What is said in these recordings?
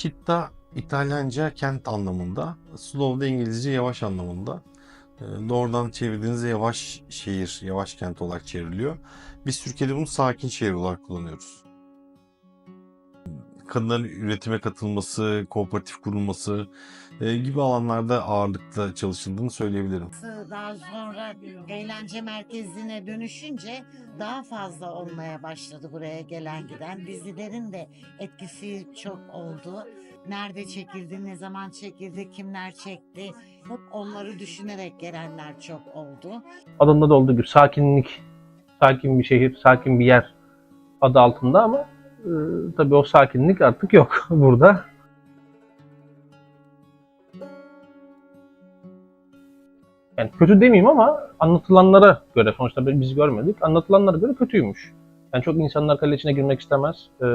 Città İtalyanca kent anlamında, slow da İngilizce yavaş anlamında. Ee, Doğrudan çevirdiğinizde yavaş şehir, yavaş kent olarak çevriliyor. Biz Türkiye'de bunu sakin şehir olarak kullanıyoruz. Kadınların üretime katılması, kooperatif kurulması e, gibi alanlarda ağırlıkla çalışıldığını söyleyebilirim. Daha sonra eğlence merkezine dönüşünce daha fazla olmaya başladı buraya gelen giden. Dizilerin de etkisi çok oldu. Nerede çekildi, ne zaman çekildi, kimler çekti. Hep onları düşünerek gelenler çok oldu. adında da olduğu gibi sakinlik, sakin bir şehir, sakin bir yer adı altında ama e, tabii o sakinlik artık yok burada. Yani kötü demeyeyim ama anlatılanlara göre sonuçta biz görmedik. Anlatılanlara göre kötüymüş. Yani çok insanlar kale içine girmek istemez. E,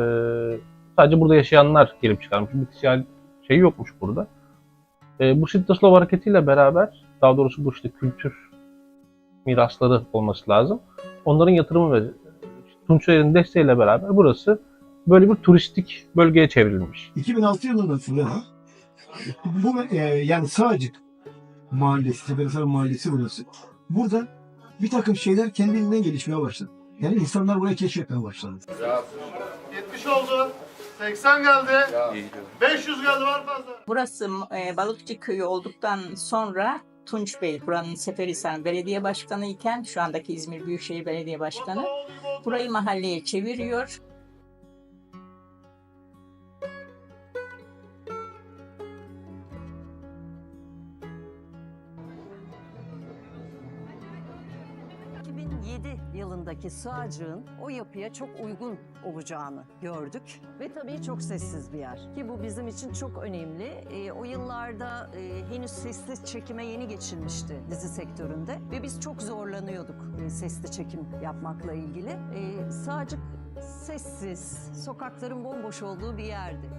sadece burada yaşayanlar girip çıkarmış. Bir kişisel şey yokmuş burada. E, bu Sitaslov hareketiyle beraber daha doğrusu bu işte kültür mirasları olması lazım. Onların yatırımı ve Tunçer'in desteğiyle beraber burası böyle bir turistik bölgeye çevrilmiş. 2006 yılında bu e, yani Sağcık mahallesi, Tepelisar mahallesi burası. Burada bir takım şeyler kendiliğinden gelişmeye başladı. Yani insanlar burayı keşfetmeye başladı. 70 oldu. 80 geldi. 500 geldi var fazla. Burası e, Balıkçı Köyü olduktan sonra Tunç Bey, buranın Seferihisar Belediye Başkanı iken şu andaki İzmir Büyükşehir Belediye Başkanı burayı mahalleye çeviriyor. Yılındaki sığacığın o yapıya çok uygun olacağını gördük. Ve tabii çok sessiz bir yer. Ki bu bizim için çok önemli. Ee, o yıllarda e, henüz sessiz çekime yeni geçilmişti dizi sektöründe. Ve biz çok zorlanıyorduk e, sesli çekim yapmakla ilgili. E, sığacık sessiz, sokakların bomboş olduğu bir yerdi.